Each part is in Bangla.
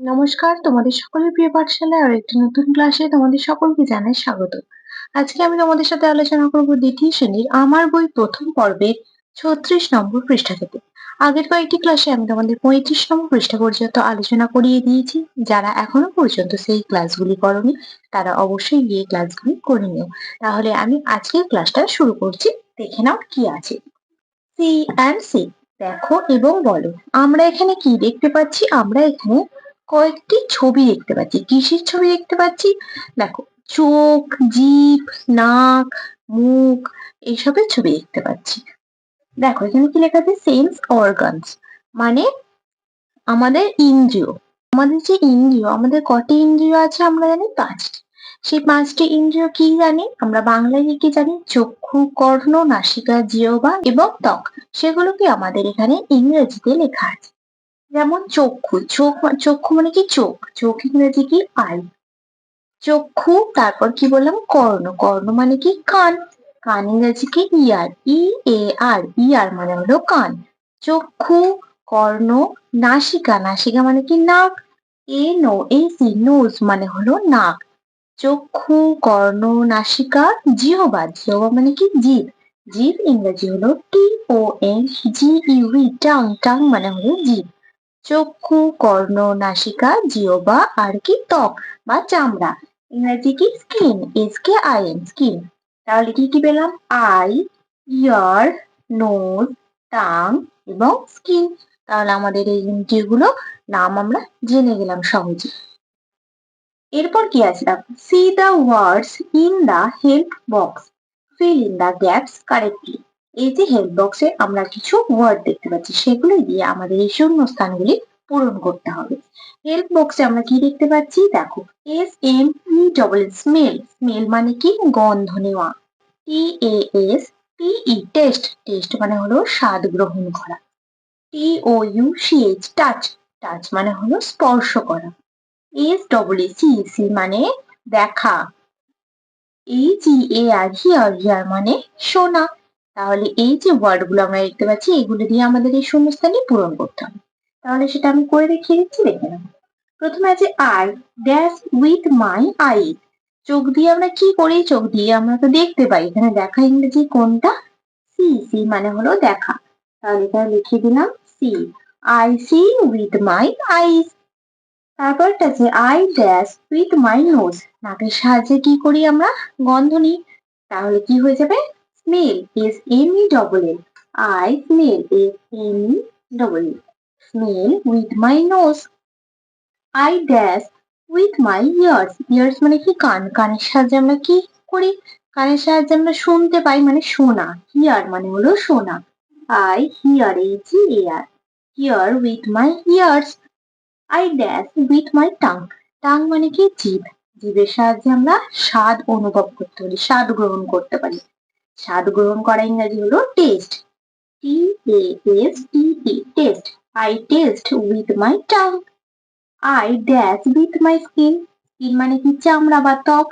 নমস্কার, তোমাদের সকলের প্রিয় পাঠশালায় আর একটি নতুন ক্লাসে তোমাদের সকলকে জানাই স্বাগত। আজকে আমি তোমাদের সাথে আলোচনা করব দ্বিতীয় শ্রেণির আমার বই প্রথম পর্বের ছত্রিশ নম্বর পৃষ্ঠা থেকে। আগের কয়েকটি ক্লাসে আমি তোমাদের পঁয়ত্রিশ নম্বর পৃষ্ঠা পর্যন্ত আলোচনা করিয়ে দিয়েছি। যারা এখনও পর্যন্ত সেই ক্লাসগুলি করনি, তারা অবশ্যই গিয়ে ক্লাসগুলি করে নিও। তাহলে আমি আজকের ক্লাসটা শুরু করছি। দেখে নাও কি আছে। সি অ্যান্ড সি, দেখো এবং বলো। আমরা এখানে কি দেখতে পাচ্ছি? আমরা এখানে কয়েকটি ছবি দেখতে পাচ্ছি। কিসের ছবি দেখতে পাচ্ছি? দেখো, চোখ, জিভ, নাক, মুখ এইসবের ছবি দেখতে পাচ্ছি। দেখো, এখানে কি লেখা আছে? সেন্স অর্গানস মানে আমাদের ইন্দ্রিয়। আমাদের যে ইন্দ্রিয়, আমাদের কটি ইন্দ্রিয় আছে আমরা জানি? পাঁচটি। সেই পাঁচটি ইন্দ্রিয় কি জানি? আমরা বাংলায় কি জানি চক্ষু, কর্ণ, নাসিকা, জিহ্বা এবং ত্বক। সেগুলোকে আমাদের এখানে ইংরেজিতে লেখা আছে? যেমন চক্ষু, চোখ চক্ষু মানে কি চোখ? চোখ ইংরেজি কি আই চক্ষু, তারপর কি বললাম? কর্ণ। কর্ণ মানে কি কান। কান ইংরেজি কি ইয়ার। ই এ আর ইয়ার মানে হলো কান। চক্ষু, কর্ণ, নাসিকা। নাসিকা মানে কি নাক? এ নো এ সি নোজ মানে হলো নাক। চক্ষু, কর্ণ, নাসিকা, জিহবা। জিহবা মানে কি জিভ। জিভ ইংরেজি হলো T O N G U tongue. Tongue মানে হলো জিভ। চক্ষু, কর্ণ, নাসিকা জিওবা আর কি ত্বক বা চামড়া। ইংরেজি কি? Skin, S K I N, skin. তাহলে কি কি পেলাম? আই, ইয়ার, নোজ, টাং এবং স্কিন। তাহলে আমাদের এই ইন্দ্রিয়গুলো নাম আমরা জেনে গেলাম সহজে। এরপর কি আছে দেখো? See the words in the help box fill in the gaps correctly এই যে হেল্প বক্সে আমরা কিছু ওয়ার্ড দেখতে পাচ্ছি। সেগুলো দিয়ে আমাদের এই শূন্য স্থানগুলি পূরণ করতে হবে। হেল্প বক্সে আমরা কি দেখতে পাচ্ছি? দেখো S M E double smell smell মানে কি? গন্ধ নেওয়া। T A S T E taste taste মানে হলো স্বাদ গ্রহণ করা। T O U C H touch touch মানে হলো স্পর্শ করা। এস ডবল সি সি মানে দেখা। এই জি এ আর হিয়ার হিয়ার মানে শোনা। তাহলে এই যে ওয়ার্ডগুলো আমরা দেখতে পাচ্ছি, এগুলো দিয়ে আমাদের এই শূন্যস্থানে পূরণ করতে হবে। তাহলে সেটা আমি করে দেখিয়ে দিচ্ছি, দেখে নাও। প্রথমে আছে I dash with my eye চোখ দিয়ে আমরা কি করি? চোখ দিয়ে আমরা তো দেখতে পাই। এখানে দেখা ইংরেজি কোনটা? সি সি মানে হলো দেখা। তাহলে এখানে লিখে দিলাম see I see with my eyes তারপরটা আছে I dash with my nose নাকের সাহায্যে কি করি আমরা? গন্ধ নিই। তাহলে কি হয়ে যাবে? Smell S M E double L I smell S M E double L smell with my nose I dash with my ears ears মানে কি? কান। কানের সাহায্যে আমরা কি করি? কানের সাহায্যে আমরা শুনতে পাই মানে শোনা। হিয়ার মানে হলো শোনা। I hear H air hear with my ears I dash with my tongue tongue মানে কি? জিভ। জিভের সাহায্যে আমরা স্বাদ অনুভব করতে পারি, স্বাদ গ্রহণ করতে পারি। স্বাদ গ্রহণ করা ইংরাজি হলো taste. T A S T E taste. I taste with my tongue I dash with my skin skin মানে কি? চামড়া বা ত্বক।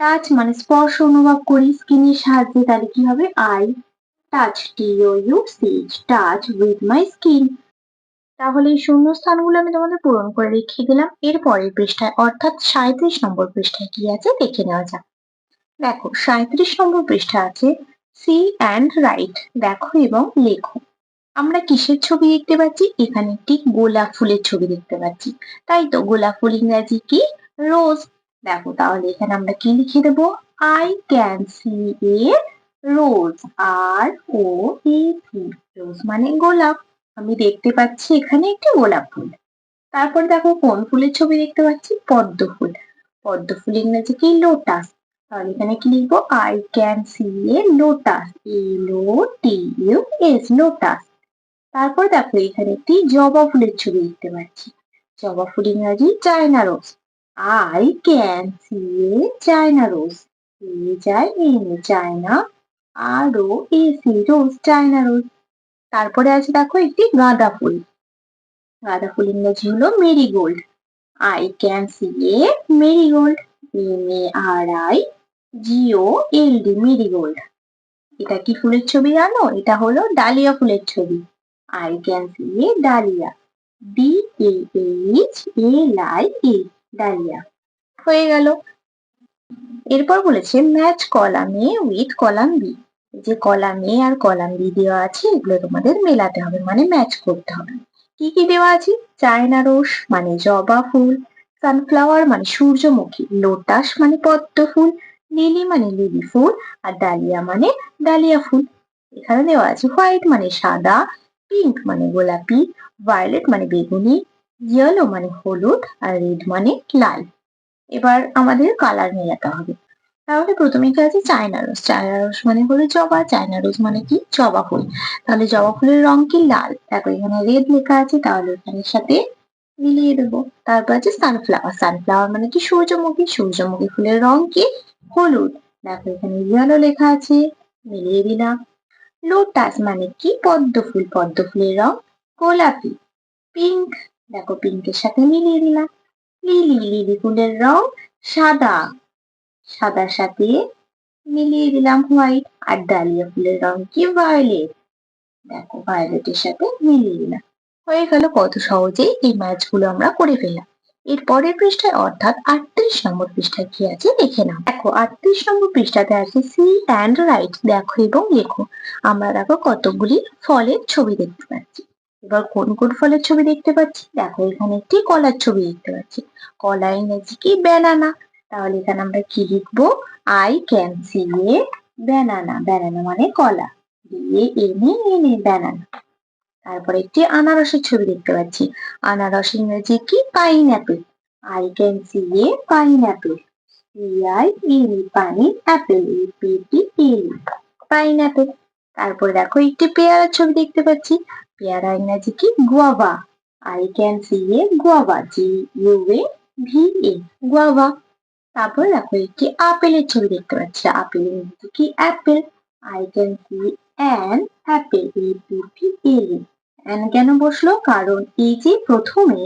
টাচ মানে স্পর্শ অনুভব করি। স্কিনের সাহায্যে তাহলে কি হবে? I touch T O U C touch with my skin তাহলে এই শূন্য স্থানগুলো আমি তোমাদের পূরণ করে রেখে দিলাম। এর পরের পৃষ্ঠায়, অর্থাৎ সাঁত্রিশ নম্বর পৃষ্ঠায় কি আছে? দেখে নেওয়া যাক। দেখো সাঁত্রিশ নম্বর পৃষ্ঠা আছে সি অ্যান্ড রাইট দেখো এবং লেখো। আমরা কিসের ছবি দেখতে পাচ্ছি? এখানে একটি গোলাপ ফুলের ছবি দেখতে পাচ্ছি। তাই তো, গোলাপ ফুল, ইংরাজি কি? রোজ দেখো তাহলে এখানে আমরা কি লিখে দেব? I can see a rose R O C rose মানে গোলাপ। আমি দেখতে পাচ্ছি এখানে একটি গোলাপ ফুল। তারপর দেখো কোন ফুলের ছবি দেখতে পাচ্ছি? পদ্ম ফুল। পদ্ম ফুল, ইংরেজি কি? লোটাস তাহলে এখানে কি লিখব? I can see a lotus L O T U S lotus তারপর দেখো এখানে একটি জবা ফুলের ছবি দেখতে পাচ্ছি। জবা ফুল ইংরাজি China rose. I can see a China rose. এ যায় এন চায়না। আর ও A C rose, China rose. তারপরে আছে দেখো একটি গাঁদা ফুল। গাঁদা ফুল ইংরেজি হলো marigold. I can see a marigold. M A R I G O L D marigold এটা কি ফুলের ছবি জানো? এটা হলো ডালিয়া ফুলের ছবি। I can see a dahlia. D A H A L I A dahlia. হয়ে গেল। এরপর বলেছে, match column A with column B. যে কলাম এ আর কলাম বি দেওয়া আছে, এগুলো তোমাদের মেলাতে হবে মানে ম্যাচ করতে হবে। কি কি দেওয়া আছে? চায়না রোস মানে জবা ফুল, সানফ্লাওয়ার মানে সূর্যমুখী, লোটাস মানে পদ্ম ফুল লিলি মানে লিলি ফুল আর ডালিয়া মানে ডালিয়া ফুল। এখানে দেওয়া আছে হোয়াইট মানে সাদা, পিঙ্ক মানে গোলাপি, ভায়োলেট মানে বেগুনি, ইয়েলো মানে হলুদ আর রেড মানে লাল। এবার আমাদের কালার মেলাতে হবে। তাহলে প্রথমে কি আছে চায়না রোজ চায়না রোজ মানে হলো জবা, চায়না রোজ মানে কি? জবা ফুল। তাহলে জবা ফুলের রং কি? লাল। দেখো এখানে রেড লেখা আছে, তাহলে এখানের সাথে মিলিয়ে দেবো। তারপর আছে সানফ্লাওয়ার সানফ্লাওয়ার মানে কি? সূর্যমুখী। সূর্যমুখী ফুলের রং কি? হলুদ। দেখো, এখানে ইয়েলো লেখা আছে, মিলিয়ে দিলাম। লোটাস মানে কি? পদ্ম ফুল। পদ্ম ফুলের রং গোলাপি। পিঙ্ক দেখো পিঙ্কের সাথে মিলিয়ে দিলাম। লিলি লিলি ফুলের রং সাদা। সাদার সাথে মিলিয়ে দিলাম হোয়াইট আর ডালিয়া ফুলের রং কি? ভায়োলেট দেখো ভায়োলেটের সাথে মিলিয়ে দিলাম। হয়ে গেল, কত সহজেই এই ম্যাচগুলো আমরা করে ফেললাম। এর পরের পৃষ্ঠায় অর্থাৎ আটত্রিশ নম্বর পৃষ্ঠায় কি আছে দেখে নাও। দেখো, আটত্রিশ নম্বর পৃষ্ঠাতে আছে সি অ্যান্ড রাইট দেখো এবং লেখো। আমরা দেখো কতগুলি ফলের ছবি দেখতে পাচ্ছি। এবার কোন কোন ফলের ছবি দেখতে পাচ্ছি? দেখো, এখানে একটি কলার ছবি দেখতে পাচ্ছি। কলা ইংরেজি কি? ব্যানানা তাহলে এখানে আমরা কি লিখব? I can see a banana banana মানে কলা। দিয়ে এনে এনে ব্যানানা তারপরে একটি আনারসের ছবি দেখতে পাচ্ছি। আনারস ইংরেজি কি? Pineapple I can see a pineapple C আই এল পানি অ্যাপেল এ পি টি এল। তারপরে দেখো একটি পেয়ারার ছবি দেখতে পাচ্ছি। পেয়ারা ইংরেজি কি? Guava. I can see a guava. G U A V A. Guava. তারপর দেখো একটি আপেলের ছবি দেখতে পাচ্ছি। আপেল ইংরেজি কি? Apple. I can see an apple. A P P L. An কেন বসল? কারণ এই যে প্রথমে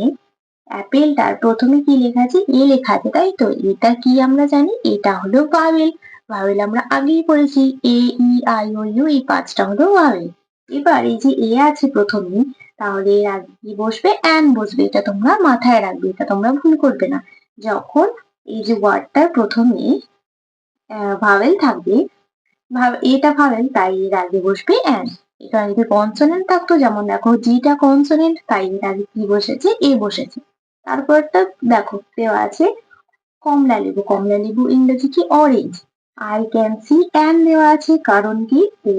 অ্যাপেলটার প্রথমে কি লেখা আছে? এ লেখা আছে, তাই তো? এটা কি আমরা জানি? এটা হলো ভাওয়েল। ভাওয়েল আমরা আগেই পড়েছি। এ, ই, আই, ও, ইউ, এই পাঁচটা হলো ভাওয়েল। এবার এই যে এ আছে প্রথমে, তাহলে এর আগে কি বসবে? অ্যান বসবে। এটা তোমরা মাথায় রাখবে, এটা তোমরা ভুল করবে না। যখন এই যে ওয়ার্ডটার প্রথমে ভাওয়েল থাকবে এটা ভাওয়েল, তাই এর আগে বসবে অ্যান। এটা যদি কনসোনেন্ট থাকতো, যেমন দেখো জিটা কনসোনেন্ট তাই আগে কি বসেছে? এ বসেছে। তারপরটা দেখো, দেওয়া আছে কমলা লেবু। কমলা লেবু ইংরেজি কি? Orange I can see an দেওয়া আছে, কারণ কি? ও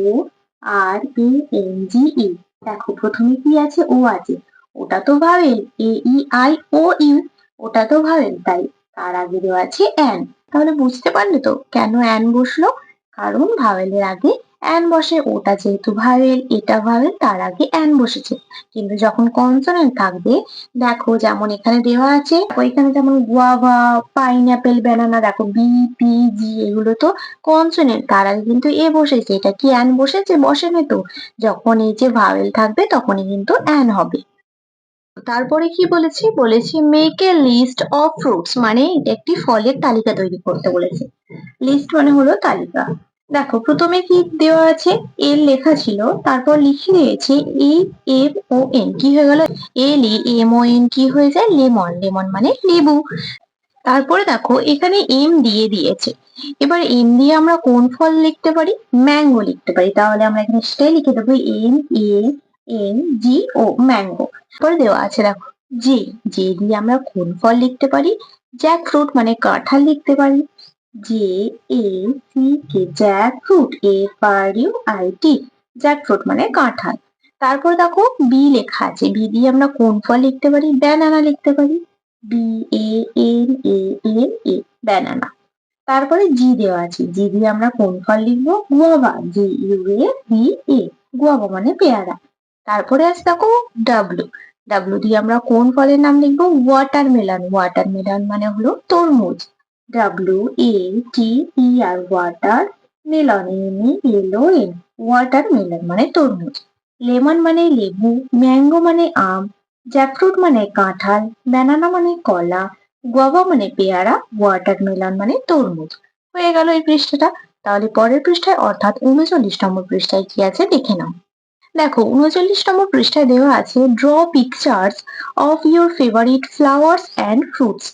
আর এ এন জি ই দেখো, প্রথমে কি আছে? ও আছে। ওটা তো ভাবেন এ ই আই ও ইউ ওটা তো ভাবেন তাই তার আগে দেওয়া আছে অ্যান তাহলে বুঝতে পারলে তো কেন অ্যান বসল? কারণ ভাওয়েলের আগে অ্যান বসে, ওটা যেহেতু ভাওয়েল এটা ভাওয়েল তার আগে অ্যান বসেছে। কিন্তু যখন কনসোনেন্ট থাকবে, দেখো যেমন এখানে দেওয়া আছে এখানে যেমন গুয়াভা পাইনঅ্যাপেল ব্যানানা দেখো বি পি জি এগুলো তো কনসোনেন্ট তার আগে কিন্তু এ বসেছে। এটা কি অ্যান বসেছে? বসেনি তো। যখন এই যে ভাওয়েল থাকবে, তখনই কিন্তু অ্যান হবে। তারপরে কি বলেছে? বলেছে make a list of fruits মানে এটা একটি ফলের তালিকা তৈরি করতে বলেছে। লিস্ট মানে হলো তালিকা। দেখো, প্রথমে কি দেওয়া আছে? এল লেখা ছিল, তারপর লিখে দিয়েছে এ এম ও, এন। কি হয়ে গেল? এল ই এম, ও, এন কি হয়ে যায়? লেমন। লেমন মানে লেবু। তারপরে দেখো, এখানে এম দিয়ে দিয়েছে। এবার এম দিয়ে আমরা কোন ফল লিখতে পারি? ম্যাঙ্গো লিখতে পারি। তাহলে আমরা এখানে সেটাই লিখে দেবো, M, A, N, G, O, mango. পরে দেওয়া আছে, দেখো, জে। জে দিয়ে আমরা কোন ফল লিখতে পারি? জ্যাক ফ্রুট মানে কাঁঠাল লিখতে পারি। J A C K jackfruit A R U I T jackfruit মানে কাঁঠাল। তারপর দেখো বি লেখা আছে। বি দিয়ে আমরা কোন ফল লিখতে পারি? ব্যানানা লিখতে পারি। B A N A N A banana তারপরে জি দেওয়া আছে। জি দিয়ে আমরা কোন ফল লিখব? Guava G U A V A guava মানে পেয়ারা। তারপরে আছে দেখো ডাব্লু ডাব্লু দিয়ে আমরা কোন ফলের নাম লিখব? ওয়াটারমেলন ওয়াটারমেলন মানে হলো তরমুজ। W A T E R watermelon M O N watermelon মানে তরমুজ। লেমন মানে লেবু ম্যাঙ্গো মানে আম জ্যাকফ্রুট মানে কাঁঠাল ব্যানানা মানে কলা গোয়াভা মানে পেয়ারা ওয়াটার মেলন মানে তরমুজ। হয়ে গেল এই পৃষ্ঠাটা। তাহলে পরের পৃষ্ঠায়, অর্থাৎ উনচল্লিশ নম্বর পৃষ্ঠায় কি আছে দেখে নাও। দেখো উনচল্লিশ নম্বর পৃষ্ঠায় দেওয়া আছে draw pictures of your favourite flowers and fruits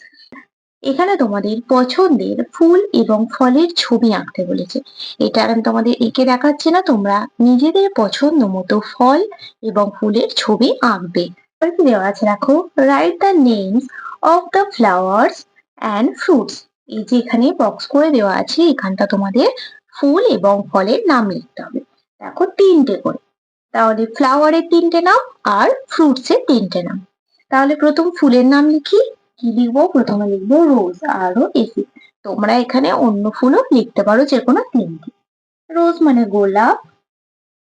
এখানে তোমাদের পছন্দের ফুল এবং ফলের ছবি আঁকতে বলেছে। এটা আমি তোমাদের এঁকে দেখাচ্ছি না, তোমরা নিজেদের পছন্দ মতো ফল এবং ফুলের ছবি আঁকবে। দেওয়া আছে দেখো? Write the names of the flowers and fruits এই যে এখানে বক্স করে দেওয়া আছে, এখানটা তোমাদের ফুল এবং ফলের নাম লিখতে হবে। দেখো, তিনটে করে। তাহলে ফ্লাওয়ারের তিনটে নাম আর ফ্রুটস এর তিনটে নাম। তাহলে প্রথম ফুলের নাম লিখি। কি লিখব? প্রথমে লিখব রোজ আরও এসি। তোমরা এখানে অন্য ফুলও লিখতে পারো যে কোনো তিনটে। রোজ মানে গোলাপ,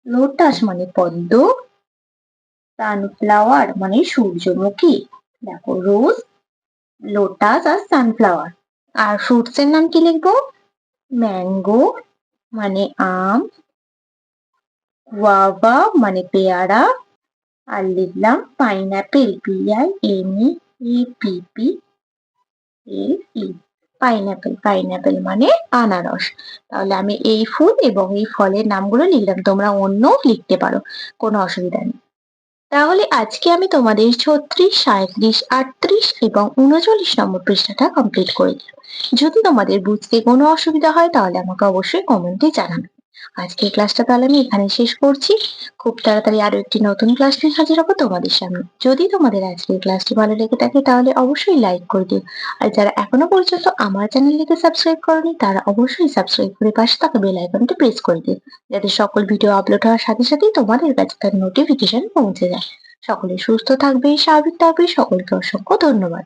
লোটাস মানে পদ্ম সানফ্লাওয়ার মানে সূর্যমুখী। দেখো, রোজ, লোটাস আর সানফ্লাওয়ার আর ফ্রুটস এর নাম কি লিখব? ম্যাঙ্গো মানে আম গুয়াভা মানে পেয়ারা, আর লিখলাম pineapple P I M E P P L E pineapple pineapple মানে আনারস। তাহলে আমি এই ফুল এবং এই ফলের নামগুলো লিখলাম। তোমরা অন্য লিখতে পারো, কোনো অসুবিধা নেই। তাহলে আজকে আমি তোমাদের ছত্রিশ সাঁত্রিশ আটত্রিশ এবং উনচল্লিশ নম্বর পৃষ্ঠাটা কমপ্লিট করে দিলাম। যদি তোমাদের বুঝতে কোনো অসুবিধা হয়, তাহলে আমাকে অবশ্যই কমেন্টে জানাবে। আজকের ক্লাসটা তাহলে আমি এখানে শেষ করছি। খুব তাড়াতাড়ি আরও একটি নতুন ক্লাস নিয়ে হাজির হব তোমাদের সামনে। যদি তোমাদের আজকের ক্লাসটি ভালো লেগে থাকে তাহলে অবশ্যই লাইক করে দিও। আর যারা এখনও পর্যন্ত আমার চ্যানেলটিকে সাবস্ক্রাইব করনি, তারা অবশ্যই সাবস্ক্রাইব করে পাশে থাকা বেল আইকনটি প্রেস করে দিও। যাতে সকল ভিডিও আপলোড হওয়ার সাথে সাথেই তোমাদের কাছে তার নোটিফিকেশন পৌঁছে যায়। সকলে সুস্থ থাকবে স্বাভাবিক থাকবে সকলকে অসংখ্য ধন্যবাদ।